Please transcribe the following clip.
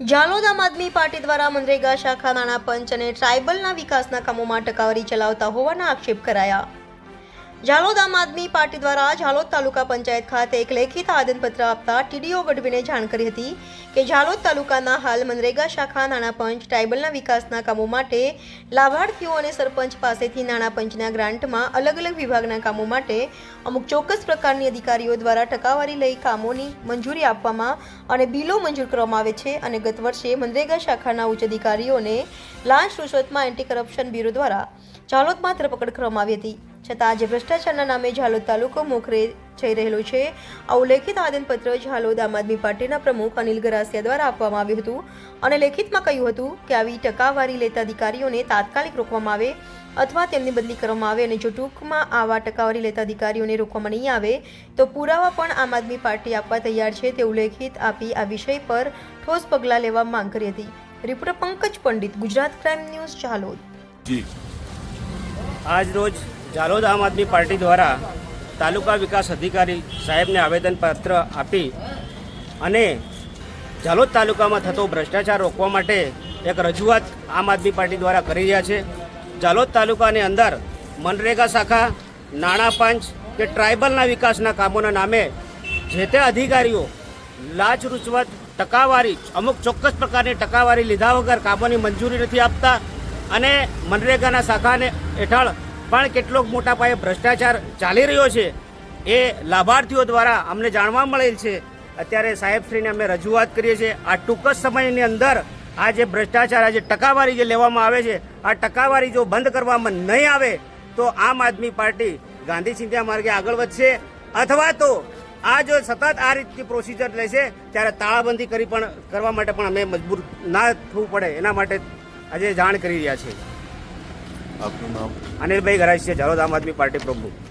ઝાલોદ આમ આદમી પાર્ટી દ્વારા મનરેગા શાખા નાણાં પંચ અને ટ્રાઇબલના વિકાસના કામોમાં ટકાવારી ચલાવતા હોવાના આક્ષેપ કરાયા. ઝાલોદ આમ આદમી પાર્ટી દ્વારા ઝાલોદ તાલુકા પંચાયત ખાતે એક લેખિત આવેદનપત્ર આપતા ટીડીઓ ગઢવીને જાણ કરી હતી કે ઝાલોદ તાલુકાના હાલ મનરેગા શાખા નાણાં પંચ ટ્રાઇબલના વિકાસના કામો માટે લાભાર્થીઓ અને સરપંચ પાસેથી નાણાં પંચના ગ્રાન્ટમાં અલગ અલગ વિભાગના કામો માટે અમુક ચોક્કસ પ્રકારની અધિકારીઓ દ્વારા ટકાવારી લઈ કામોની મંજૂરી આપવામાં અને બિલો મંજૂર કરવામાં આવે છે અને ગત વર્ષે મનરેગા શાખાના ઉચ્ચ અધિકારીઓને લાંચ રૂશ્વતમાં એન્ટી કરપ્શન બ્યુરો દ્વારા ઝાલોદમાં ધરપકડ કરવામાં આવી હતી. છતાં આજે ભ્રષ્ટાચારના નામે ઝાલોદ તાલુકો મોખરે જઈ રહેલો છે. આ ઉલ્લેખિત આવેદનપત્ર ઝાલોદ આમ આદમી પાર્ટીના પ્રમુખ અનિલ ગરાસિયા દ્વારા આપવામાં આવ્યું હતું અને લેખિતમાં કહ્યું હતું કે આવી ટકાવારી લેતા અધિકારીઓને તાત્કાલિક રોકવામાં આવે અથવા તેમની બદલી કરવામાં આવે અને જો ટૂંકમાં આવા ટકાવારી લેતા અધિકારીઓને રોકવામાં નહીં આવે, તો પુરાવા પણ આમ આદમી પાર્ટી આપવા તૈયાર છે તે ઉલ્લેખિત આપી આ વિષય પર ઠોસ પગલાં લેવા માંગ કરી હતી. Reporter Pankaj Pandit, Gujarat crime news, Zalod. જી. આજ રોજ ઝાલોદ આમ આદમી પાર્ટી દ્વારા તાલુકા વિકાસ અધિકારી સાહેબને આવેદનપત્ર આપી અને ઝાલોદ તાલુકામાં થતો ભ્રષ્ટાચાર રોકવા માટે એક રજૂઆત આમ આદમી પાર્ટી દ્વારા કરી રહ્યા છે. ઝાલોદ તાલુકાની અંદર મનરેગા શાખા નાણાં પંચ કે ટ્રાઇબલના વિકાસના કામોના નામે જે તે અધિકારીઓ લાચ રૂચવત, ટકાવારી, અમુક ચોક્કસ પ્રકારની ટકાવારી લીધા વગર કામોની મંજૂરી નથી આપતા અને મનરેગાના શાખાને હેઠળ પણ કેટલોક મોટા પાયે ભ્રષ્ટાચાર ચાલી રહ્યો છે. એ લાભાર્થીઓ દ્વારા અમને જાણવા મળેલ છે. અત્યારે સાહેબશ્રીને અમે રજૂઆત કરીએ છીએ. આ ટૂંક જ સમયની અંદર આ જે ભ્રષ્ટાચાર, આ જે ટકાવારી જે લેવામાં આવે છે, આ ટકાવારી જો બંધ કરવામાં નહીં આવે, તો આમ આદમી પાર્ટી ગાંધી ચિંધ્યા માર્ગે આગળ વધશે. અથવા તો આ જો સતત આ રીતની પ્રોસિજર લેશે, ત્યારે તાળાબંધી કરી પણ, કરવા માટે પણ અમે મજબૂર ના થવું પડે. એના માટે આજે જાણ કરી રહ્યા છે આપનું નામ? અનિલભાઈ ગરાજ છે ઝાલોદ આમ આદમી પાર્ટી પ્રમુખ.